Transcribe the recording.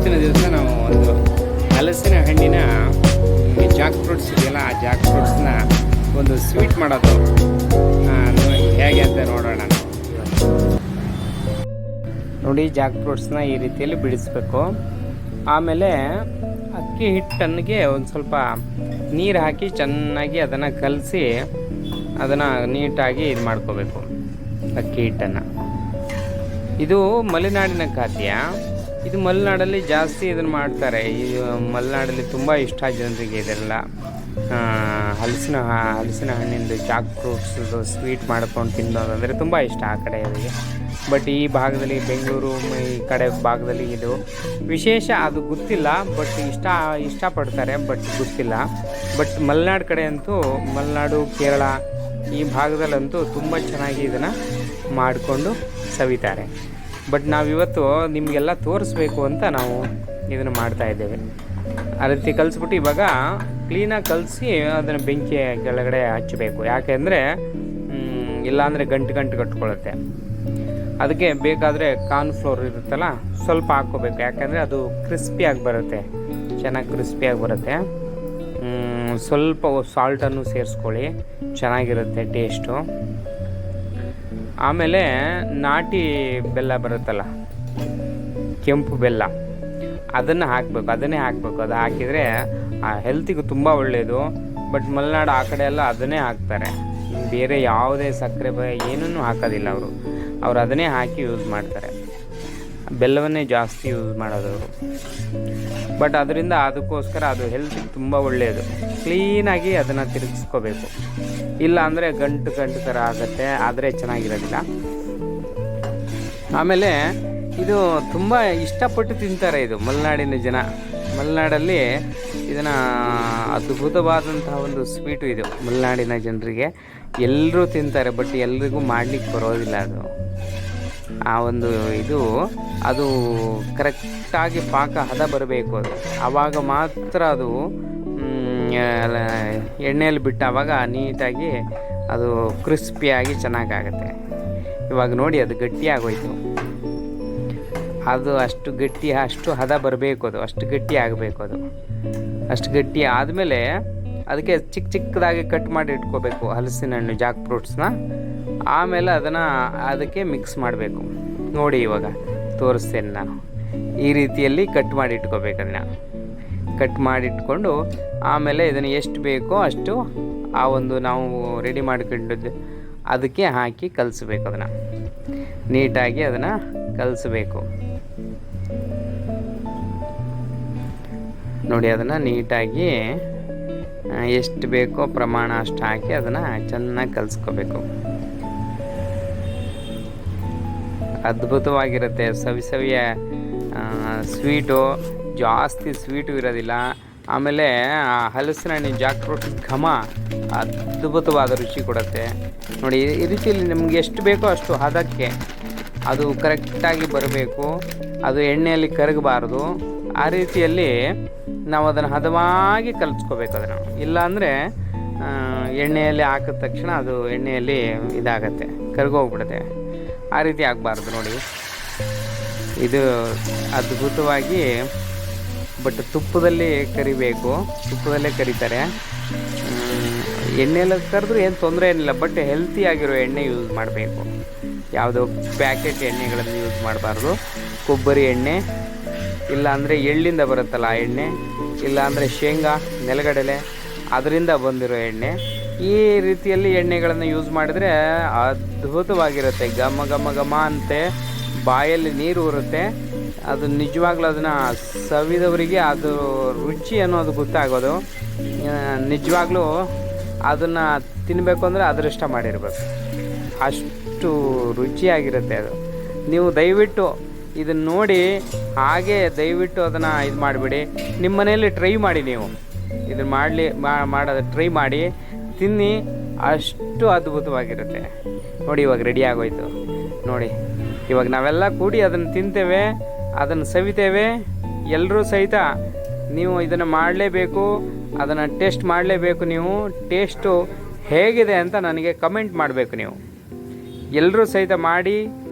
ಇವತ್ತಿನ ದಿವಸ ನಾವು ಒಂದು ಹಲಸಿನ ಹಣ್ಣಿನ ಜಾಕ್ ಫ್ರೂಟ್ಸ್ ಇದೆಯಲ್ಲ, ಆ ಜಾಕ್ ಫ್ರೂಟ್ಸ್ನ ಒಂದು ಸ್ವೀಟ್ ಮಾಡೋದು. ಹೇಗೆ ಅಂತ ನೋಡೋಣ. ನೋಡಿ, ಜಾಕ್ ಫ್ರೂಟ್ಸ್ನ ಈ ರೀತಿಯಲ್ಲಿ ಬಿಡಿಸ್ಬೇಕು. ಆಮೇಲೆ ಅಕ್ಕಿ ಹಿಟ್ಟನ್ನಿಗೆ ಒಂದು ಸ್ವಲ್ಪ ನೀರು ಹಾಕಿ ಚೆನ್ನಾಗಿ ಅದನ್ನು ಕಲಸಿ ಅದನ್ನು ನೀಟಾಗಿ ಇದು ಮಾಡ್ಕೋಬೇಕು, ಅಕ್ಕಿ ಹಿಟ್ಟನ್ನು. ಇದು ಮಲೆನಾಡಿನ ಖಾದ್ಯ. ಇದು ಮಲೆನಾಡಲ್ಲಿ ಜಾಸ್ತಿ ಇದನ್ನು ಮಾಡ್ತಾರೆ. ಇದು ಮಲೆನಾಡಲ್ಲಿ ತುಂಬ ಇಷ್ಟ ಜನರಿಗೆ ಇದೆಲ್ಲ. ಹಲಸಿನ ಹಲಸಿನ ಹಣ್ಣಿಂದು ಜಾಕ್ ಫ್ರೂಟ್ಸ್ದು ಸ್ವೀಟ್ ಮಾಡ್ಕೊಂಡು ತಿನ್ನೋದಂದರೆ ತುಂಬ ಇಷ್ಟ ಆ ಕಡೆ ಅವರಿಗೆ ಬಟ್ ಈ ಭಾಗದಲ್ಲಿ ಬೆಂಗಳೂರು, ಈ ಕಡೆ ಭಾಗದಲ್ಲಿ ಇದು ವಿಶೇಷ ಅದು ಗೊತ್ತಿಲ್ಲ. ಬಟ್ ಇಷ್ಟ, ಇಷ್ಟಪಡ್ತಾರೆ, ಬಟ್ ಗೊತ್ತಿಲ್ಲ. ಬಟ್ ಮಲೆನಾಡು ಕಡೆ ಅಂತೂ, ಮಲೆನಾಡು, ಕೇರಳ ಈ ಭಾಗದಲ್ಲಂತೂ ತುಂಬ ಚೆನ್ನಾಗಿ ಇದನ್ನು ಮಾಡಿಕೊಂಡು ಸವಿತಾರೆ. ಬಟ್ ನಾವಿವತ್ತು ನಿಮಗೆಲ್ಲ ತೋರಿಸ್ಬೇಕು ಅಂತ ನಾವು ಇದನ್ನು ಮಾಡ್ತಾ ಇದ್ದೇವೆ. ಆ ರೀತಿ ಕಲಿಸ್ಬಿಟ್ಟು ಇವಾಗ ಕ್ಲೀನಾಗಿ ಕಲಸಿ ಅದನ್ನು ಬೆಂಕಿ ಕೆಳಗಡೆ ಹಚ್ಚಬೇಕು. ಯಾಕೆಂದರೆ ಇಲ್ಲಾಂದರೆ ಗಂಟು ಗಂಟು ಕಟ್ಕೊಳ್ಳುತ್ತೆ ಅದಕ್ಕೆ ಬೇಕಾದರೆ ಕಾರ್ನ್ಫ್ಲೋರ್ ಇರುತ್ತಲ್ಲ, ಸ್ವಲ್ಪ ಹಾಕ್ಕೋಬೇಕು. ಯಾಕೆಂದರೆ ಅದು ಕ್ರಿಸ್ಪಿಯಾಗಿ ಬರುತ್ತೆ. ಚೆನ್ನಾಗಿ ಕ್ರಿಸ್ಪಿಯಾಗಿ ಬರುತ್ತೆ. ಸ್ವಲ್ಪ ಸಾಲ್ಟನ್ನು ಸೇರಿಸ್ಕೊಳ್ಳಿ. ಚೆನ್ನಾಗಿರುತ್ತೆ ಟೇಸ್ಟು ಆಮೇಲೆ ನಾಟಿ ಬೆಲ್ಲ ಬರುತ್ತಲ್ಲ, ಕೆಂಪು ಬೆಲ್ಲ, ಅದನ್ನು ಹಾಕಬೇಕು, ಅದನ್ನೇ ಹಾಕಬೇಕು. ಅದು ಹಾಕಿದರೆ ಆ ಹೆಲ್ತಿಗೂ ತುಂಬ ಒಳ್ಳೆಯದು ಬಟ್ ಮಲೆನಾಡು ಆ ಕಡೆ ಎಲ್ಲ ಅದನ್ನೇ ಹಾಕ್ತಾರೆ. ಬೇರೆ ಯಾವುದೇ ಸಕ್ಕರೆ ಬ ಏನನ್ನೂ ಹಾಕೋದಿಲ್ಲ ಅವರು. ಅವ್ರು ಅದನ್ನೇ ಹಾಕಿ ಯೂಸ್ ಮಾಡ್ತಾರೆ. ಬೆಲ್ಲವನ್ನೇ ಜಾಸ್ತಿ ಯೂಸ್ ಮಾಡೋದು. ಬಟ್ ಅದರಿಂದ ಅದಕ್ಕೋಸ್ಕರ ಅದು ಹೆಲ್ತಿಗೆ ತುಂಬ ಒಳ್ಳೆಯದು ಕ್ಲೀನಾಗಿ ಅದನ್ನು ತಿರುಗಿಸ್ಕೋಬೇಕು. ಇಲ್ಲ ಅಂದರೆ ಗಂಟು ಗಂಟು ಥರ ಆಗುತ್ತೆ, ಆದರೆ ಚೆನ್ನಾಗಿರೋದಿಲ್ಲ. ಆಮೇಲೆ ಇದು ತುಂಬ ಇಷ್ಟಪಟ್ಟು ತಿಂತಾರೆ ಇದು ಮಲೆನಾಡಿನ ಜನ. ಮಲೆನಾಡಲ್ಲಿ ಇದನ್ನು ಅದ್ಭುತವಾದಂತಹ ಒಂದು ಸ್ವೀಟು ಇದು ಮಲೆನಾಡಿನ ಜನರಿಗೆ. ಎಲ್ಲರೂ ತಿಂತಾರೆ ಬಟ್ ಎಲ್ರಿಗೂ ಮಾಡಲಿಕ್ಕೆ ಬರೋದಿಲ್ಲ ಅದು. ಆ ಒಂದು ಇದು, ಅದು ಕರೆಕ್ಟಾಗಿ ಪಾಕ ಹದ ಬರಬೇಕು ಅದು. ಆವಾಗ ಮಾತ್ರ ಅದು ಎಣ್ಣೆಯಲ್ಲಿ ಬಿಟ್ಟಾವಾಗ ನೀಟಾಗಿ ಅದು ಕ್ರಿಸ್ಪಿಯಾಗಿ ಚೆನ್ನಾಗಾಗುತ್ತೆ. ಇವಾಗ ನೋಡಿ ಅದು ಗಟ್ಟಿಯಾಗೋಯ್ತು ಅದು ಅಷ್ಟು ಗಟ್ಟಿ, ಅಷ್ಟು ಹದ ಬರಬೇಕು ಅದು. ಅಷ್ಟು ಗಟ್ಟಿ ಆಗಬೇಕು ಅದು. ಅಷ್ಟು ಗಟ್ಟಿ ಆದಮೇಲೆ ಅದಕ್ಕೆ ಚಿಕ್ಕ ಚಿಕ್ಕದಾಗಿ ಕಟ್ ಮಾಡಿ ಇಟ್ಕೋಬೇಕು ಹಲಸಿನ ಹಣ್ಣು ಜಾಕ್ ಫ್ರೂಟ್ಸ್ನ ಆಮೇಲೆ ಅದನ್ನು ಅದಕ್ಕೆ ಮಿಕ್ಸ್ ಮಾಡಬೇಕು. ನೋಡಿ ಇವಾಗ, ತೋರಿಸ್ತೇನೆ ನಾನು. ಈ ರೀತಿಯಲ್ಲಿ ಕಟ್ ಮಾಡಿ ಇಟ್ಕೋಬೇಕು ಅದನ್ನ. ಕಟ್ ಮಾಡಿಟ್ಕೊಂಡು ಆಮೇಲೆ ಇದನ್ನು ಎಷ್ಟು ಬೇಕೋ ಅಷ್ಟು ಆ ಒಂದು ನಾವು ರೆಡಿ ಮಾಡಿಕೊಂಡಿದ್ದು ಅದಕ್ಕೆ ಹಾಕಿ ಕಲಿಸ್ಬೇಕು ಅದನ್ನು. ನೀಟಾಗಿ ಅದನ್ನು ಕಲಿಸ್ಬೇಕು. ನೋಡಿ ಅದನ್ನು ನೀಟಾಗಿ ಎಷ್ಟು ಬೇಕೋ ಪ್ರಮಾಣ ಅಷ್ಟು ಹಾಕಿ ಅದನ್ನು ಚೆನ್ನಾಗಿ ಕಲಿಸ್ಕೋಬೇಕು. ಅದ್ಭುತವಾಗಿರುತ್ತೆ. ಸವಿ ಸವಿಯ ಸ್ವೀಟು, ಜಾಸ್ತಿ ಸ್ವೀಟು ಇರೋದಿಲ್ಲ. ಆಮೇಲೆ ಆ ಹಲಸಿನ ಹಣ್ಣಿನ ಜಾಕ್ ಫ್ರೂಟ್ ಘಮ ಅದ್ಭುತವಾದ ರುಚಿ ಕೊಡುತ್ತೆ. ನೋಡಿ, ಈ ರೀತಿಯಲ್ಲಿ ನಿಮ್ಗೆ ಎಷ್ಟು ಬೇಕೋ ಅಷ್ಟು ಹದಕ್ಕೆ ಅದು ಕರೆಕ್ಟಾಗಿ ಬರಬೇಕು. ಅದು ಎಣ್ಣೆಯಲ್ಲಿ ಕರಗಬಾರ್ದು. ಆ ರೀತಿಯಲ್ಲಿ ನಾವು ಅದನ್ನು ಹದವಾಗಿ ಕಲಿಸ್ಕೋಬೇಕು ಅದನ್ನು. ಇಲ್ಲಾಂದರೆ ಎಣ್ಣೆಯಲ್ಲಿ ಹಾಕಿದ ತಕ್ಷಣ ಅದು ಎಣ್ಣೆಯಲ್ಲಿ ಇದಾಗತ್ತೆ, ಕರ್ಗೋಗ್ಬಿಡುತ್ತೆ. ಆ ರೀತಿ ಆಗಬಾರ್ದು ನೋಡಿ. ಇದು ಅದ್ಭುತವಾಗಿ ಬಟ್ ತುಪ್ಪದಲ್ಲಿ ಕರಿಬೇಕು, ತುಪ್ಪದಲ್ಲೇ ಕರಿತಾರೆ. ಎಣ್ಣೆಲ್ಲ ಕರೆದ್ರೂ ಏನು ತೊಂದರೆ ಏನಿಲ್ಲ, ಬಟ್ ಹೆಲ್ತಿಯಾಗಿರೋ ಎಣ್ಣೆ ಯೂಸ್ ಮಾಡಬೇಕು. ಯಾವುದೋ ಪ್ಯಾಕೆಟ್ ಎಣ್ಣೆಗಳನ್ನು ಯೂಸ್ ಮಾಡಬಾರ್ದು. ಕೊಬ್ಬರಿ ಎಣ್ಣೆ ಇಲ್ಲ ಅಂದರೆ ಎಳ್ಳಿಂದ ಬರುತ್ತಲ್ಲ ಆ ಎಣ್ಣೆ ಇಲ್ಲ ಅಂದರೆ ಶೇಂಗಾ, ನೆಲಗಡಲೆ, ಅದರಿಂದ ಬಂದಿರೋ ಎಣ್ಣೆ. ಈ ರೀತಿಯಲ್ಲಿ ಎಣ್ಣೆಗಳನ್ನು ಯೂಸ್ ಮಾಡಿದರೆ ಅದ್ಭುತವಾಗಿರುತ್ತೆ. ಘಮ ಘಮ ಘಮ ಅಂತೆ ಬಾಯಲ್ಲಿ ನೀರು ಬರುತ್ತೆ ಅದು ನಿಜವಾಗ್ಲೂ ಅದನ್ನು ಸವಿದವರಿಗೆ ಅದು ರುಚಿ ಅನ್ನೋದು ಗೊತ್ತಾಗೋದು. ನಿಜವಾಗ್ಲೂ ಅದನ್ನು ತಿನ್ನಬೇಕು ಅಂದರೆ ಅದೃಷ್ಟ ಮಾಡಿರಬೇಕು. ಅಷ್ಟು ರುಚಿಯಾಗಿರುತ್ತೆ ಅದು. ನೀವು ದಯವಿಟ್ಟು ಇದನ್ನು ನೋಡಿ ಹಾಗೆ ದಯವಿಟ್ಟು ಅದನ್ನು ಇದು ಮಾಡಿಬಿಡಿ. ನಿಮ್ಮ ಮನೆಯಲ್ಲಿ ಟ್ರೈ ಮಾಡಿ ನೀವು. ಇದನ್ನು ಮಾಡಲಿ ಮಾಡೋದು ಟ್ರೈ ಮಾಡಿ. ತಿನ್ನಿ, ಅಷ್ಟು ಅದ್ಭುತವಾಗಿರುತ್ತೆ. ನೋಡಿ ಇವಾಗ ರೆಡಿ ಆಗೋಯ್ತು. ನೋಡಿ, ಇವಾಗ ನಾವೆಲ್ಲ ಕೂಡಿ ಅದನ್ನು ತಿಂತೇವೆ ಅದನ್ನು ಸವಿತೇವೆ. ಎಲ್ಲರೂ ಸಹಿತ ನೀವು ಇದನ್ನು ಮಾಡಲೇಬೇಕು, ಅದನ್ನು ಟೇಸ್ಟ್ ಮಾಡಲೇಬೇಕು ನೀವು. ಟೇಸ್ಟು ಹೇಗಿದೆ ಅಂತ ನನಗೆ ಕಮೆಂಟ್ ಮಾಡಬೇಕು ನೀವು. ಎಲ್ಲರೂ ಸಹಿತ ಮಾಡಿ